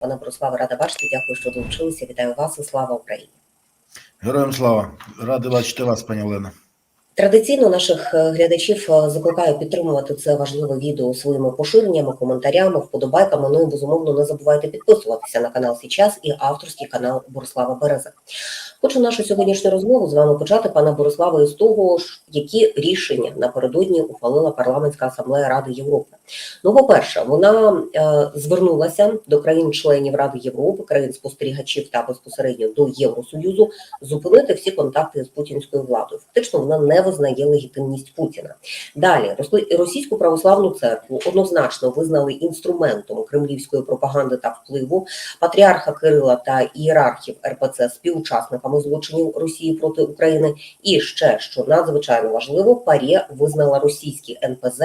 Пане Бориславе, рада бачити. Дякую, що долучилися. Вітаю вас і слава Україні. Героям слава, радий бачити вас, пані Олена. Традиційно наших е, глядачів е, закликаю підтримувати це важливе відео своїми поширеннями, коментарями, вподобайками. Ну і безумовно не забувайте підписуватися на канал Січас і авторський канал Борислава Берези. Хочу нашу сьогоднішню розмову з вами почати, пане Бориславе, із того, які рішення напередодні ухвалила парламентська асамблея Ради Європи. Ну, по-перше, вона е, звернулася до країн-членів Ради Європи, країн-спостерігачів та безпосередньо до Євросоюзу зупинити всі контакти з путінською владою. Фактично, вона не визнає легітимність Путіна. Далі російську православну церкву однозначно визнали інструментом кремлівської пропаганди та впливу. Патріарха Кирила та ієрархів РПЦ співучасниками злочинів Росії проти України. І ще що надзвичайно важливо, ПАРЄ визнала російські НПЗ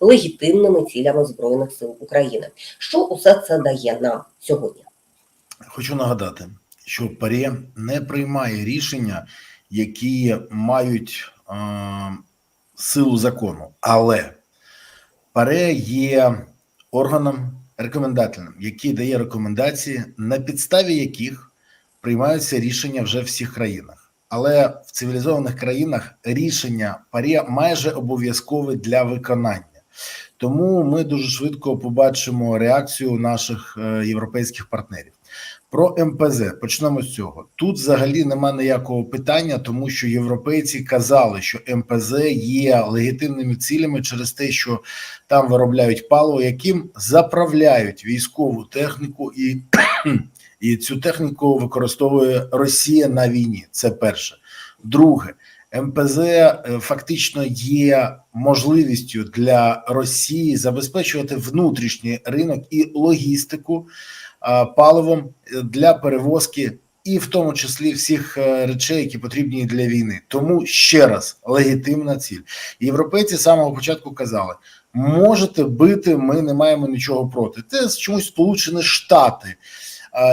легітимними цілями збройних сил України. Що усе це дає нам сьогодні? Хочу нагадати, що ПАРЄ не приймає рішення, які мають силу закону, але ПАРЕ є органом рекомендательним, який дає рекомендації, на підставі яких приймаються рішення вже в всіх країнах. Але в цивілізованих країнах рішення ПАРЄ майже обов'язкове для виконання. Тому ми дуже швидко побачимо реакцію наших е, європейських партнерів. Про МПЗ почнемо з цього. Тут взагалі нема ніякого питання, тому що європейці казали, що МПЗ є легітимними цілями через те, що там виробляють паливо, яким заправляють військову техніку, і, і цю техніку використовує Росія на війні. Це перше. Друге, МПЗ е, фактично є можливістю для Росії забезпечувати внутрішній ринок і логістику паливом для перевозки, і в тому числі всіх е, речей, які потрібні для війни. Тому ще раз легітимна ціль. Європейці з самого початку казали: можете бити, ми не маємо нічого проти. Це чомусь Сполучені Штати.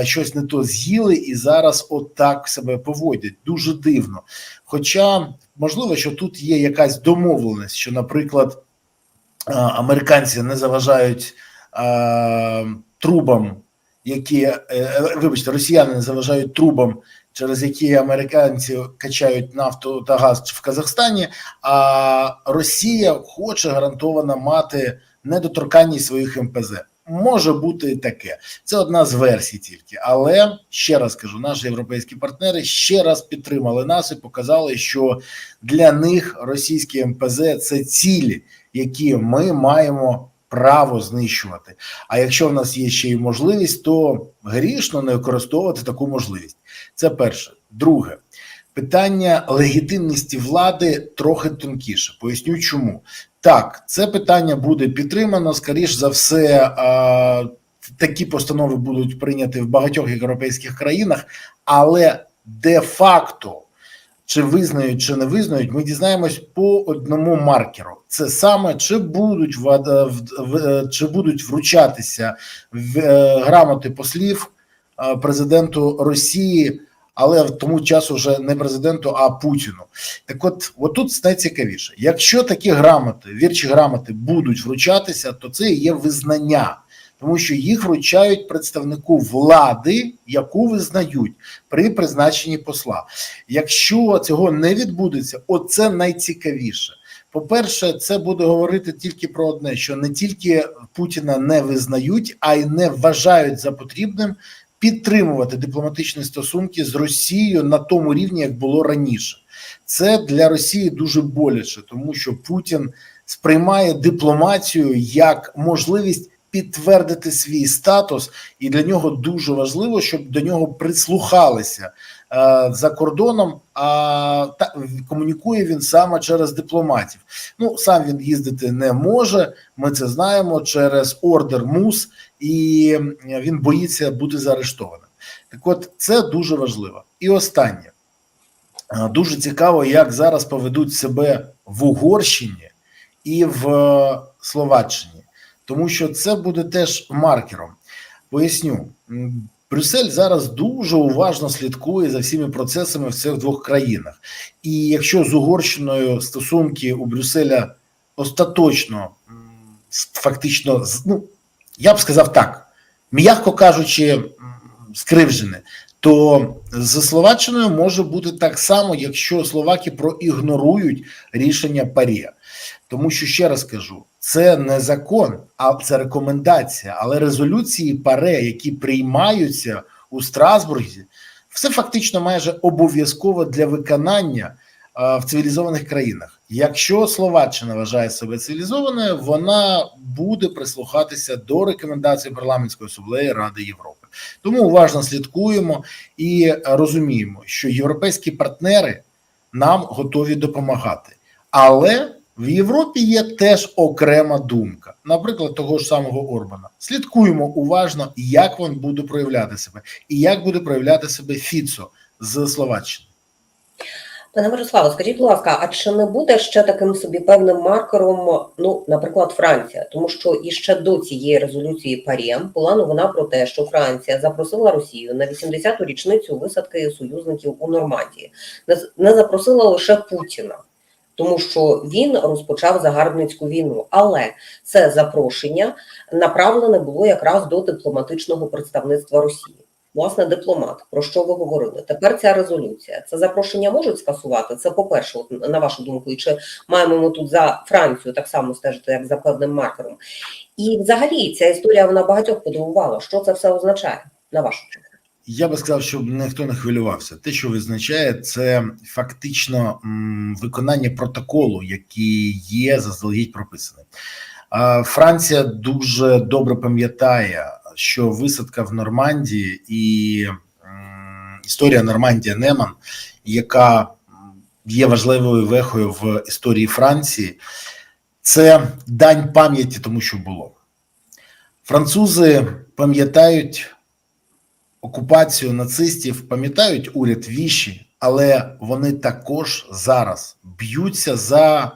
Щось не то з'їли і зараз отак себе поводять. Дуже дивно. Хоча можливо, що тут є якась домовленість, що, наприклад, американці не заважають трубам, які е, вибачте, росіяни заважають трубам, через які американці качають нафту та газ в Казахстані. А Росія хоче гарантовано мати недоторканність своїх МПЗ. Може бути і таке. Це одна з версій тільки. Але ще раз кажу, наші європейські партнери ще раз підтримали нас і показали, що для них російські МПЗ це цілі, які ми маємо право знищувати. А якщо в нас є ще й можливість, то грішно не використовувати таку можливість. Це перше. Друге. Питання легітимності влади трохи тонкіше. Поясню, чому так це питання буде підтримано. Скоріш за все, такі постанови будуть прийняті в багатьох європейських країнах, але де-факто, чи визнають, чи не визнають, ми дізнаємось по одному маркеру. Це саме чи будуть в, в, в чи будуть вручатися в, е, грамоти послів е, президенту Росії. Але в тому часу вже не президенту, а Путіну. Так, от отут найцікавіше. Якщо такі грамоти, вірчі грамоти будуть вручатися, то це є визнання, тому що їх вручають представнику влади, яку визнають при призначенні посла. Якщо цього не відбудеться, оце найцікавіше. По-перше, це буде говорити тільки про одне: що не тільки Путіна не визнають, а й не вважають за потрібним підтримувати дипломатичні стосунки з Росією на тому рівні, як було раніше. Це для Росії дуже боляче, тому що Путін сприймає дипломатію як можливість підтвердити свій статус, і для нього дуже важливо, щоб до нього прислухалися е, за кордоном. А та комунікує він саме через дипломатів. Ну сам він їздити не може. Ми це знаємо через ордер МУС, і він боїться бути заарештованим. Так, от це дуже важливо. І останнє Е, дуже цікаво, як зараз поведуть себе в Угорщині і в Словаччині, тому що це буде теж маркером. Поясню, Брюссель зараз дуже уважно слідкує за всіми процесами в цих двох країнах. І якщо з Угорщиною стосунки у Брюсселя остаточно фактично ну, я б сказав так: м'яко кажучи, м, скривджене, то з Словаччиною може бути так само, якщо словаки проігнорують рішення ПАРЄ. Тому що ще раз кажу, це не закон, а це рекомендація. Але резолюції ПАРЕ, які приймаються у Страсбурзі, все фактично майже обов'язково для виконання в цивілізованих країнах. Якщо Словаччина вважає себе цивілізованою, вона буде прислухатися до рекомендацій парламентської асамблеї Ради Європи. Тому уважно слідкуємо і розуміємо, що європейські партнери нам готові допомагати, але в Європі є теж окрема думка, наприклад, того ж самого Орбана. Слідкуємо уважно, як він буде проявляти себе, і як буде проявляти себе Фіцо з Словаччини. Пане Мирославе, скажіть, будь ласка, а чи не буде ще таким собі певним маркером, ну, наприклад, Франція? Тому що іще до цієї резолюції ПАРЄМ була новина про те, що Франція запросила Росію на 80-ту річницю висадки союзників у Нормандії. Не запросила лише Путіна, тому що він розпочав загарбницьку війну. Але це запрошення направлене було якраз до дипломатичного представництва Росії. Власне, дипломат, про що ви говорили? Тепер ця резолюція. Це запрошення можуть скасувати? Це по-перше, на вашу думку, і чи маємо ми тут за Францію так само стежити, як за певним маркером? І взагалі ця історія вона багатьох подивувала. Що це все означає, на вашу думку? Я би сказав, щоб ніхто не хвилювався. Те, що визначає, це фактично виконання протоколу, який є заздалегідь прописаний. Франція дуже добре пам'ятає, що висадка в Нормандії і історія Нормандія Неман, яка є важливою вехою в історії Франції, це дань пам'яті тому, що було. Французи пам'ятають окупацію нацистів, пам'ятають уряд Віші, але вони також зараз б'ються за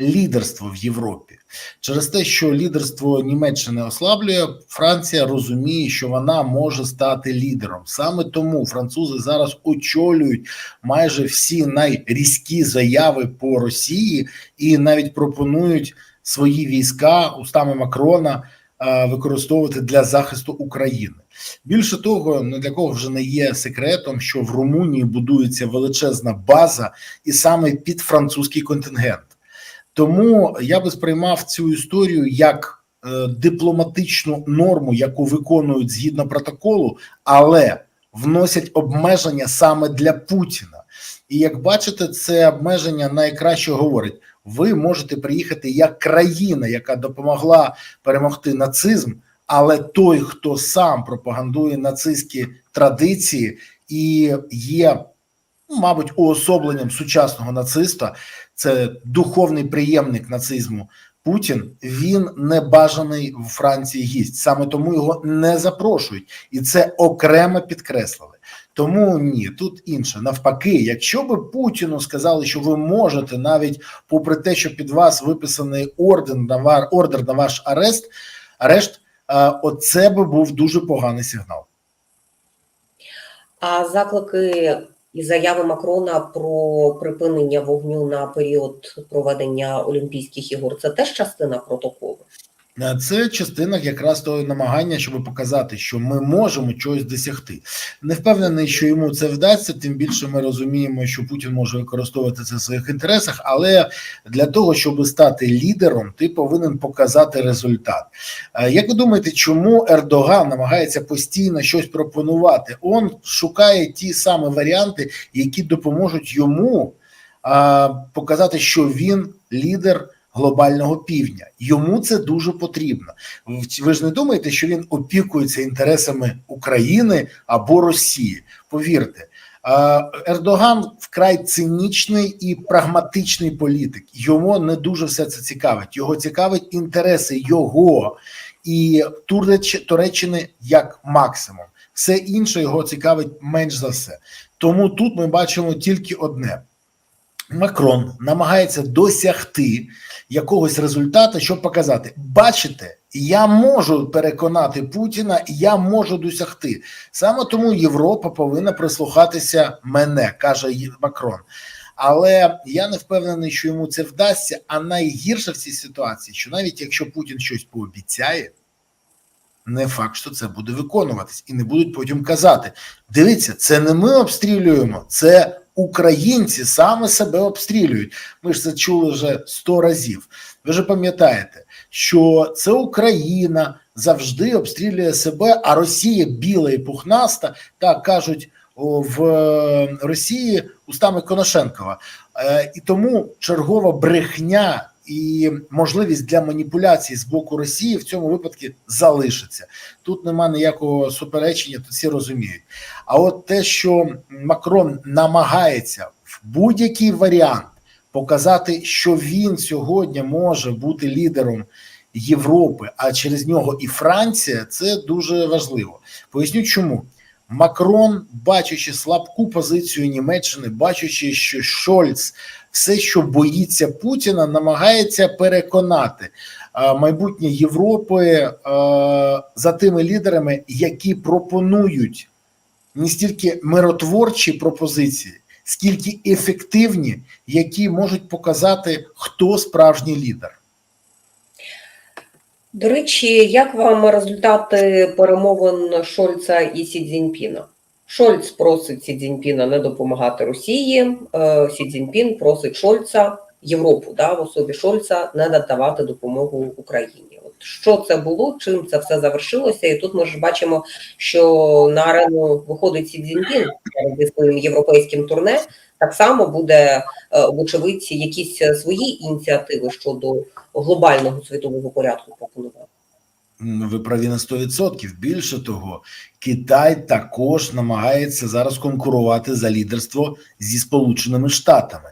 лідерство в Європі. Через те, що лідерство Німеччини ослаблює, Франція розуміє, що вона може стати лідером. Саме тому французи зараз очолюють майже всі найрізкі заяви по Росії і навіть пропонують свої війська устами Макрона е, використовувати для захисту України. Більше того, не для кого вже не є секретом, що в Румунії будується величезна база, і саме під французький контингент. Тому я би сприймав цю історію як е, дипломатичну норму, яку виконують згідно протоколу, але вносять обмеження саме для Путіна. І як бачите, це обмеження найкраще говорить: ви можете приїхати як країна, яка допомогла перемогти нацизм, але той, хто сам пропагандує нацистські традиції і є, ну, мабуть, уособленням сучасного нациста, це духовний приємник нацизму Путін. Він не бажаний в Франції гість. Саме тому його не запрошують, і це окремо підкреслили. Тому ні, тут інше. Навпаки, якщо би Путіну сказали, що ви можете, навіть попри те, що під вас виписаний ордер на ваш ордер на ваш арест, арешт, оце би був дуже поганий сигнал. А заклики і заяви Макрона про припинення вогню на період проведення Олімпійських ігор це теж частина протоколу. Е, Це частина якраз того намагання, щоб показати, що ми можемо чогось досягти. Не впевнений, що йому це вдасться. Тим більше ми розуміємо, що Путін може використовувати це в своїх інтересах. Але для того, щоб стати лідером, ти повинен показати результат. Е, Як ви думаєте, чому Ердоган намагається постійно щось пропонувати? Он шукає ті самі варіанти, які допоможуть йому показати, що він лідер глобального півдня. Йому це дуже потрібно. Ви ж не думаєте, що він опікується інтересами України або Росії? Повірте, Ердоган вкрай цинічний і прагматичний політик. Йому не дуже все це цікавить. Його цікавить інтереси його і Туреччини як максимум. Все інше його цікавить менш за все. Тому тут ми бачимо тільки одне. Макрон намагається досягти якогось результату, щоб показати: бачите, я можу переконати Путіна, я можу досягти. Саме тому Європа повинна прислухатися мене, каже Макрон. Але я не впевнений, що йому це вдасться. А найгірше в цій ситуації, що навіть якщо Путін щось пообіцяє, не факт, що це буде виконуватись, і не будуть потім казати: дивіться, це не ми обстрілюємо, це українці саме себе обстрілюють. Ми ж це чули вже сто разів. Ви ж пам'ятаєте, що це Україна завжди обстрілює себе, а Росія біла і пухнаста, так кажуть в е, Росії устами Коношенкова. Е, І тому чергова брехня і можливість для маніпуляцій з боку Росії в цьому випадку залишиться. Тут нема ніякого суперечення, тут всі розуміють. А от те, що Макрон намагається в будь-який варіант показати, що він сьогодні може бути лідером Європи, а через нього і Франція, це дуже важливо. Поясню, чому. Макрон, бачачи слабку позицію Німеччини, бачачи, що Шольц все, що боїться Путіна, намагається переконати е, майбутнє Європи е, за тими лідерами, які пропонують не стільки миротворчі пропозиції, скільки ефективні, які можуть показати, хто справжній лідер. До речі, як вам результати перемовин Шольца і Сі Цзіньпіна? Шольц просить Сі Цзіньпіна не допомагати Росії. е, Сі Цзіньпін просить Шольца, Європу, да, в особі Шольца, не надавати допомогу Україні. От що це було, чим це все завершилося? І тут ми ж бачимо, що на арену виходить Сі Цзіньпін зі своїм європейським турне. Так само буде, е, вочевидь, якісь свої ініціативи щодо глобального світового порядку пропонувати. Ви праві на 100%. Більше того, Китай також намагається зараз конкурувати за лідерство зі Сполученими Штатами.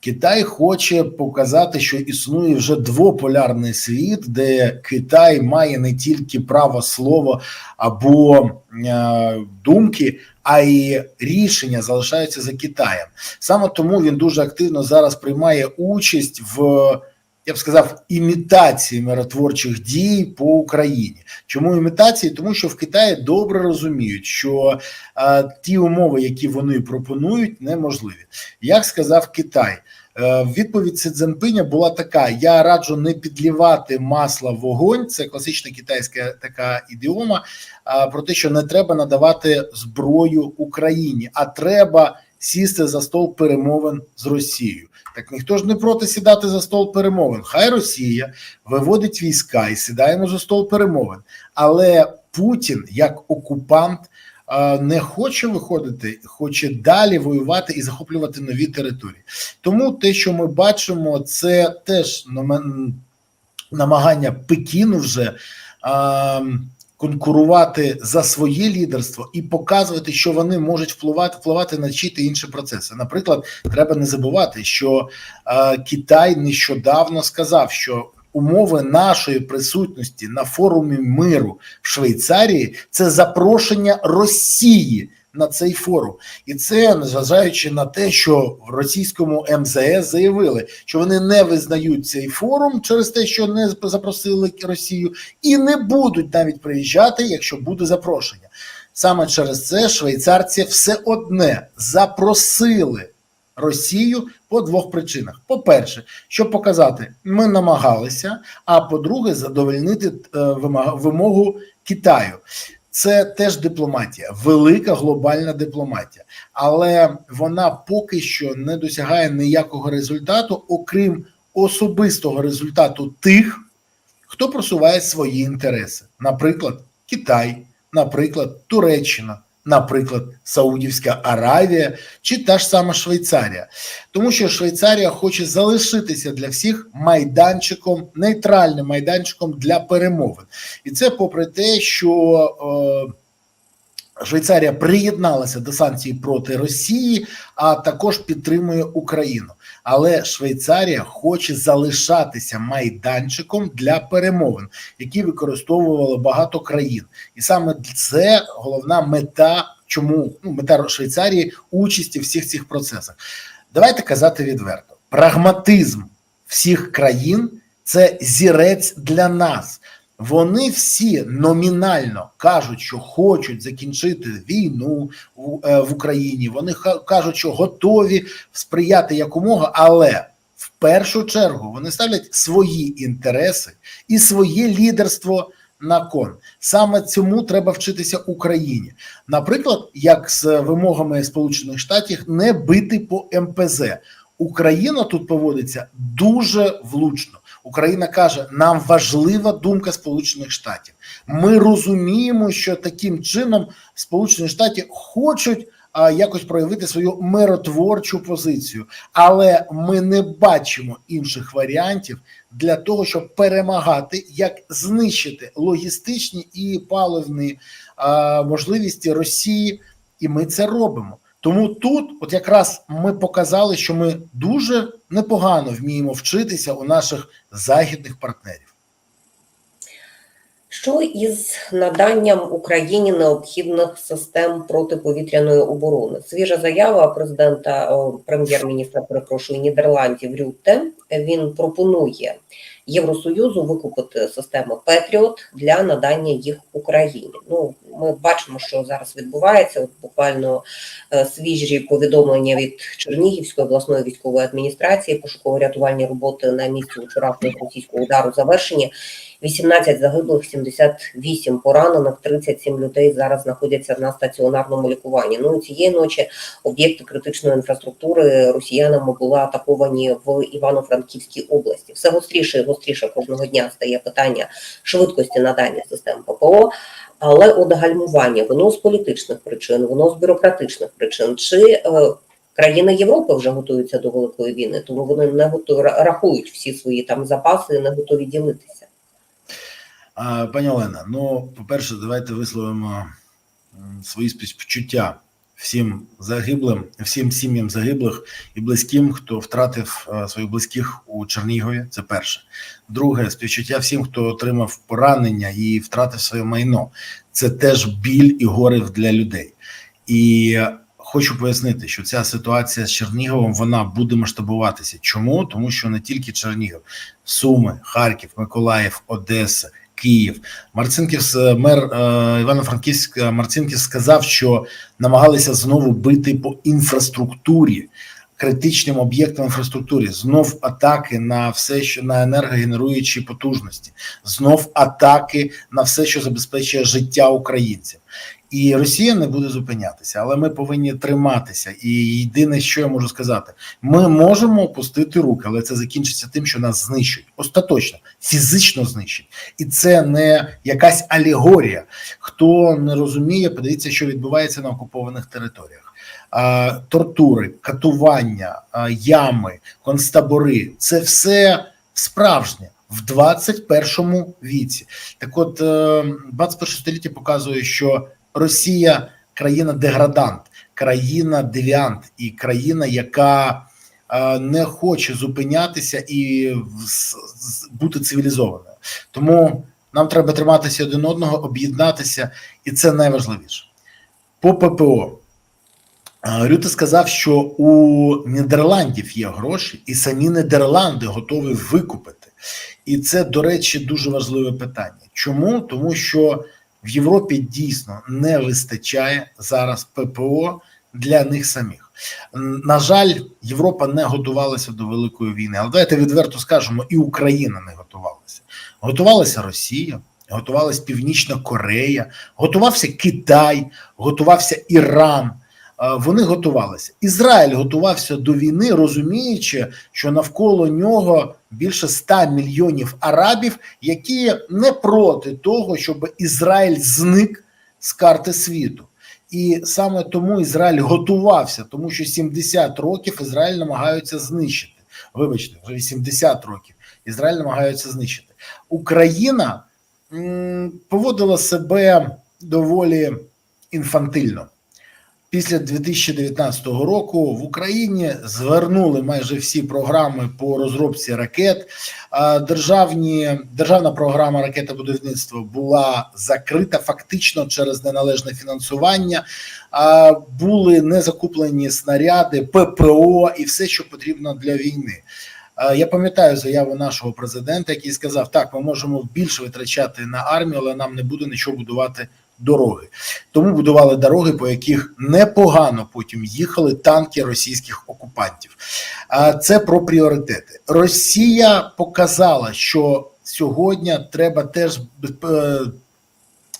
Китай хоче показати, що існує вже двополярний світ, де Китай має не тільки право слова або е, думки, а й рішення залишаються за Китаєм. Саме тому він дуже активно зараз приймає участь в я б сказав, імітації миротворчих дій по Україні. Чому імітації? Тому що в Китаї добре розуміють, що е, ті умови, які вони пропонують, неможливі. Як сказав Китай, е, відповідь Си Цзиньпиня була така: я раджу не підлівати масла в вогонь. Це класична китайська така ідіома. е, про те, що не треба надавати зброю Україні, а треба сісти за стол перемовин з Росією. Так ніхто ж не проти сідати за стол перемовин. Хай Росія виводить війська і сідаємо за стол перемовин. Але Путін, як окупант, не хоче виходити, хоче далі воювати і захоплювати нові території. Тому те, що ми бачимо, це теж намагання Пекіну вже. Конкурувати за своє лідерство і показувати, що вони можуть впливати впливати на чи та інші процеси. Наприклад, треба не забувати, що е, Китай нещодавно сказав, що умови нашої присутності на форумі миру в Швейцарії це запрошення Росії на цей форум, і це незважаючи на те, що в російському МЗС заявили, що вони не визнають цей форум через те, що не запросили Росію, і не будуть навіть приїжджати, якщо буде запрошення. Саме через це швейцарці все одне запросили Росію по двох причинах: по-перше, щоб показати, ми намагалися. А по-друге, задовольнити е, вимогу Китаю. Це теж дипломатія, велика глобальна дипломатія, але вона поки що не досягає ніякого результату, окрім особистого результату тих, хто просуває свої інтереси, наприклад, Китай, наприклад, Туреччина, наприклад, Саудівська Аравія чи та ж сама Швейцарія, тому що Швейцарія хоче залишитися для всіх майданчиком, нейтральним майданчиком для перемовин, і це попри те, що е, Швейцарія приєдналася до санкцій проти Росії, а також підтримує Україну. Але Швейцарія хоче залишатися майданчиком для перемовин, які використовували багато країн, і саме це головна мета, чому ну мета Швейцарії участі в всіх цих процесах. Давайте казати відверто: прагматизм всіх країн це зірець для нас. Вони всі номінально кажуть, що хочуть закінчити війну в, е, в Україні. Вони кажуть, що готові сприяти якомога, але в першу чергу вони ставлять свої інтереси і своє лідерство на кон. Саме цьому треба вчитися Україні. Наприклад, як з вимогами Сполучених Штатів не бити по МПЗ. Україна тут поводиться дуже влучно. Україна каже: нам важлива думка Сполучених Штатів. Ми розуміємо, що таким чином Сполучені Штати хочуть якось проявити свою миротворчу позицію, але ми не бачимо інших варіантів для того, щоб перемагати, як знищити логістичні і паливні можливості Росії, і ми це робимо. Тому тут, от якраз ми показали, що ми дуже непогано вміємо вчитися у наших західних партнерів. Що із наданням Україні необхідних систем протиповітряної оборони? Свіжа заява президента прем'єр-міністра, перепрошую, Нідерландів Рютте. Він пропонує Євросоюзу викупити системи Петріот для надання їх Україні. Ну ми бачимо, що зараз відбувається. От буквально е, свіжі повідомлення від Чернігівської обласної військової адміністрації, пошуково-рятувальні роботи на місці вчорашнього російського удару завершені. 18 загиблих, 78 поранених, 37 людей зараз знаходяться на стаціонарному лікуванні. Ну цієї ночі об'єкти критичної інфраструктури росіянами були атаковані в Івано-Франківській області. Все гостріше гостріше кожного дня стає питання швидкості надання систем ППО. Але от гальмування воно з політичних причин, воно з бюрократичних причин. Чи е, країни Європи вже готуються до великої війни, тому вони не готові рахують всі свої там запаси, і не готові ділитися. Пані Олена, ну, по-перше, давайте висловимо свої співчуття всім загиблим, всім сім'ям загиблих і близьким, хто втратив своїх близьких у Чернігові. Це перше. Друге, співчуття всім, хто отримав поранення і втратив своє майно. Це теж біль і горе для людей. І хочу пояснити, що ця ситуація з Черніговом вона буде масштабуватися. Чому? Тому що не тільки Чернігів, Суми, Харків, Миколаїв, Одеса. Київ Марцинківс, мер е, Івано-Франківськ Марцинків сказав, що намагалися знову бити по інфраструктурі, критичним об'єктам інфраструктурі. Знов атаки на все, що на енергогенеруючі потужності, знов атаки на все, що забезпечує життя українців. І Росія не буде зупинятися, але ми повинні триматися. І єдине, що я можу сказати, ми можемо опустити руки, але це закінчиться тим, що нас знищать остаточно, фізично знищать, і це не якась алегорія. Хто не розуміє, подивіться, що відбувається на окупованих територіях. Тортури, катування, ями, концтабори це все справжнє. В 21 віці, так от 21 століття показує, що Росія країна деградант, країна девіант і країна, яка е, не хоче зупинятися і бути цивілізованою. Тому нам треба триматися один одного, об'єднатися, і це найважливіше. По ППО Рюте сказав, що у Нідерландів є гроші, і самі Нідерланди готові викупити. І це, до речі, дуже важливе питання. Чому? Тому що в Європі дійсно не вистачає зараз ППО для них самих. На жаль, Європа не готувалася до великої війни. Але давайте відверто скажемо, і Україна не готувалася. Готувалася Росія, готувалася Північна Корея, готувався Китай, готувався Іран. Вони готувалися. Ізраїль готувався до війни, розуміючи, що навколо нього більше 100 мільйонів арабів, які не проти того, щоб Ізраїль зник з карти світу. І саме тому Ізраїль готувався, тому що 70 років Ізраїль намагаються знищити. Вибачте, вже 80 років Ізраїль намагаються знищити. Україна м, поводила себе доволі інфантильно. Після 2019 року в Україні звернули майже всі програми по розробці ракет. Державні державна програма ракетобудівництва була закрита фактично через неналежне фінансування. Були не закуплені снаряди, ППО і все, що потрібно для війни. Я пам'ятаю заяву нашого президента, який сказав: так, ми можемо більше витрачати на армію, але нам не буде нічого будувати дороги. Тому будували дороги, по яких непогано потім їхали танки російських окупантів. А це про пріоритети. Росія показала, що сьогодні треба теж е,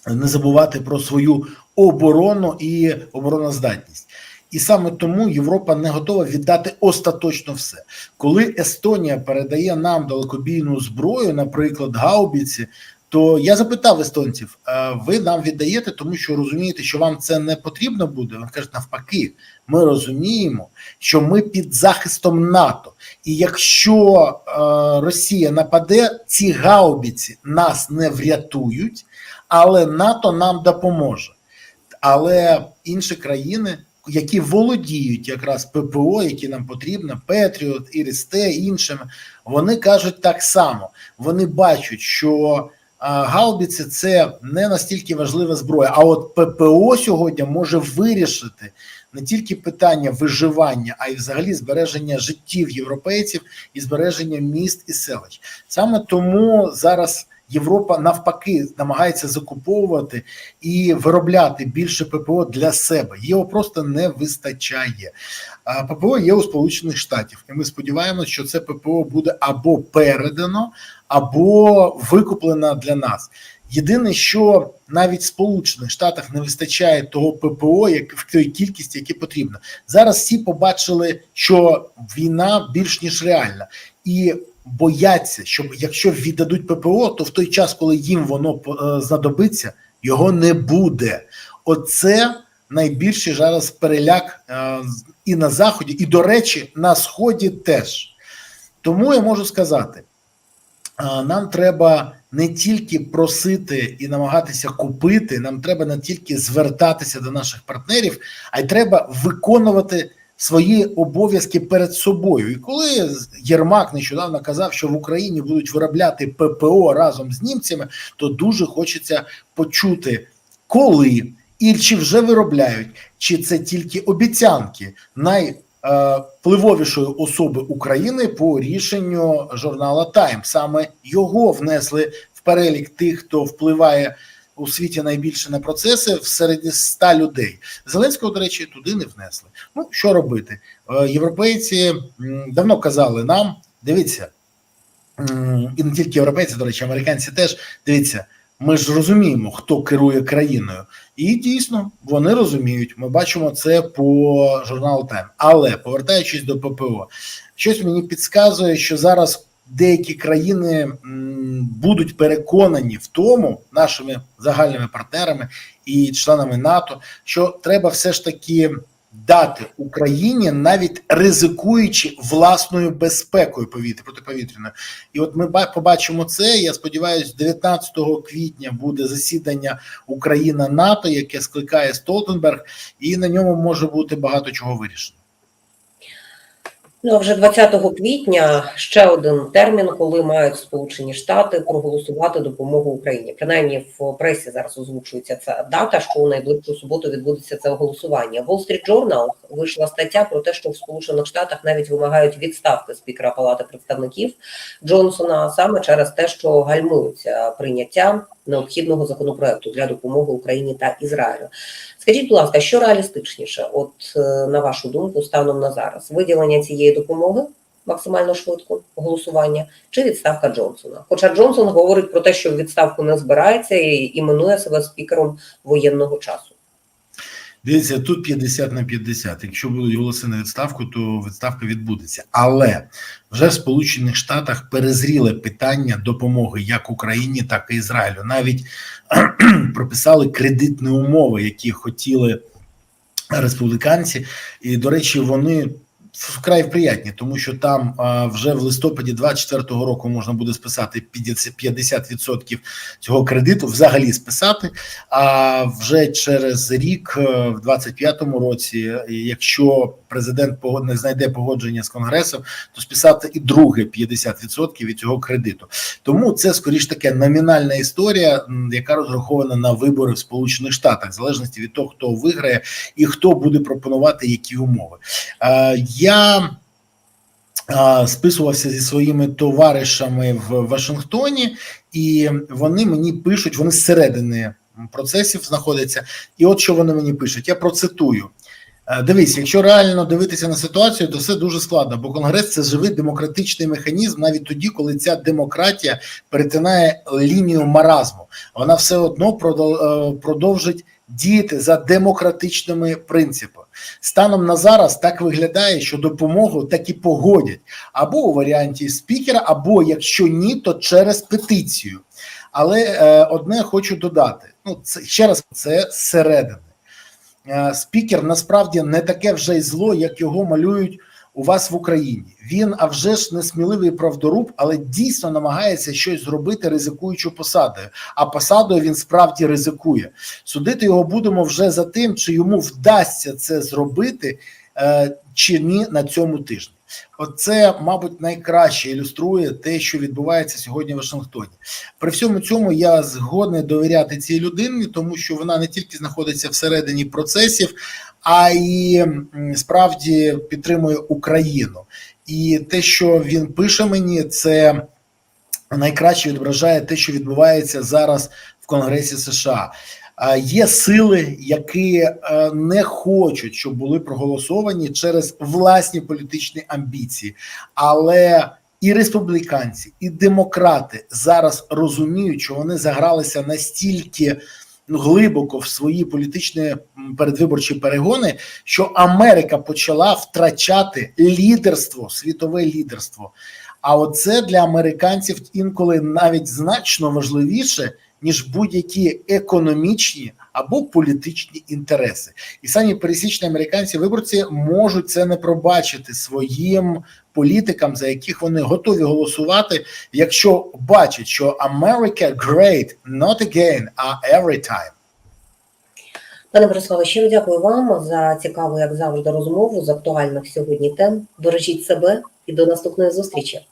не забувати про свою оборону і обороноздатність. І саме тому Європа не готова віддати остаточно все. Коли Естонія передає нам далекобійну зброю, наприклад, гаубіці, то я запитав естонців: ви нам віддаєте, тому що розумієте, що вам це не потрібно буде? Вони кажуть, навпаки, ми розуміємо, що ми під захистом НАТО, і якщо е, Росія нападе, ці гаубіці нас не врятують, але НАТО нам допоможе. Але інші країни, які володіють якраз ППО, які нам потрібно, Петріот, Ірісте, іншими, вони кажуть так само. Вони бачать, що а, гаубіці це не настільки важлива зброя. А от ППО сьогодні може вирішити не тільки питання виживання, а й взагалі збереження життів європейців і збереження міст і селищ. Саме тому зараз. Європа навпаки намагається закуповувати і виробляти більше ППО для себе. Його просто не вистачає. ППО є у Сполучених Штатів, і ми сподіваємося, що це ППО буде або передано, або викуплено для нас. Єдине, що навіть в Сполучених Штатах не вистачає того ППО, як в тій кількості, яке потрібно. Зараз всі побачили, що війна більш ніж реальна, і бояться, що якщо віддадуть ППО, то в той час, коли їм воно е, знадобиться, його не буде. Оце найбільший зараз переляк е, і на заході, і до речі, на сході теж. Тому я можу сказати: е, нам треба не тільки просити і намагатися купити, нам треба не тільки звертатися до наших партнерів, а й треба виконувати свої обов'язки перед собою. І коли Єрмак нещодавно казав, що в Україні будуть виробляти ППО разом з німцями, то дуже хочеться почути, коли і чи вже виробляють, чи це тільки обіцянки найвпливовішої особи України по рішенню журнала Тайм. Саме його внесли в перелік тих, хто впливає у світі найбільше на процеси в серед 100 людей. Зеленського, до речі, туди не внесли. Ну що робити? Е, Європейці давно казали нам: дивіться, і не тільки європейці, до речі, американці теж дивіться. Ми ж розуміємо, хто керує країною, і дійсно вони розуміють. Ми бачимо це по журналу Тайм. Але повертаючись до ППО, щось мені підказує, що зараз деякі країни будуть переконані в тому, нашими загальними партнерами і членами НАТО, що треба все ж таки дати Україні, навіть ризикуючи власною безпекою повітря протиповітряною. І от ми ба- побачимо це. Я сподіваюся, 19 квітня буде засідання Україна НАТО, яке скликає Столтенберг, і на ньому може бути багато чого вирішено. Ну вже 20 квітня ще один термін, коли мають Сполучені Штати проголосувати допомогу Україні. Принаймні в пресі зараз озвучується ця дата, що у найближчу суботу відбудеться це голосування. Wall Street Journal вийшла стаття про те, що в Сполучених Штатах навіть вимагають відставки спікера Палати представників Джонсона саме через те, що гальмуються прийняття необхідного законопроекту для допомоги Україні та Ізраїлю. Скажіть, будь ласка, що реалістичніше, от е, на вашу думку, станом на зараз виділення цієї допомоги максимально швидко голосування чи відставка Джонсона? Хоча Джонсон говорить про те, що відставку не збирається і іменує себе спікером воєнного часу. Дивіться, тут 50 на 50. Якщо будуть голоси на відставку, то відставка відбудеться. Але вже в Сполучених Штатах перезріле питання допомоги як Україні, так і Ізраїлю. Навіть прописали кредитні умови, які хотіли республіканці, і до речі, вони вкрай приятні, тому що там вже в листопаді 24-го року можна буде списати 50% 50% цього кредиту, взагалі списати. А вже через рік, е, в 25-му році, якщо президент не знайде погодження з конгресом, то списати і друге 50% від цього кредиту. Тому це скоріш таке номінальна історія, яка розрахована на вибори в Сполучених Штатах, в залежності від того, хто виграє і хто буде пропонувати які умови. Е, Я списувався зі своїми товаришами в Вашингтоні, і вони мені пишуть, вони зсередини процесів знаходяться. І от що вони мені пишуть: я процитую. Е, Дивись, якщо реально дивитися на ситуацію, то все дуже складно, бо конгрес це живий демократичний механізм, навіть тоді, коли ця демократія перетинає лінію маразму. Вона все одно е, продовжить діяти за демократичними принципами. Станом на зараз так виглядає, що допомогу так і погодять або у варіанті спікера, або якщо ні, то через петицію. Але е, одне хочу додати: ну це ще раз, це зсередини. Е, спікер насправді не таке вже й зло, як його малюють у вас в Україні. Він, а вже ж не сміливий правдоруб, але дійсно намагається щось зробити, ризикуючи посадою. А посадою він справді ризикує. Судити його будемо вже за тим, чи йому вдасться це зробити, чи ні на цьому тижні. Оце, мабуть, найкраще ілюструє те, що відбувається сьогодні в Вашингтоні. При всьому цьому я згодний довіряти цій людині, тому що вона не тільки знаходиться всередині процесів, а й справді підтримує Україну. І те, що він пише мені, це найкраще відображає те, що відбувається зараз в Конгресі США. Є сили, які е, не хочуть, щоб були проголосовані через власні політичні амбіції, але і республіканці, і демократи зараз розуміють, що вони загралися настільки ну, глибоко в свої політичні передвиборчі перегони, що Америка почала втрачати лідерство, світове лідерство. А оце для американців інколи навіть значно важливіше, ніж будь-які економічні або політичні інтереси. І самі пересічні американці виборці можуть це не пробачити своїм політикам, за яких вони готові голосувати, якщо бачать, що America great not again, а every time. Пане Бориславе, щиро дякую вам за цікаву, як завжди, розмову з актуальних сьогодні тем. Бережіть себе і до наступної зустрічі.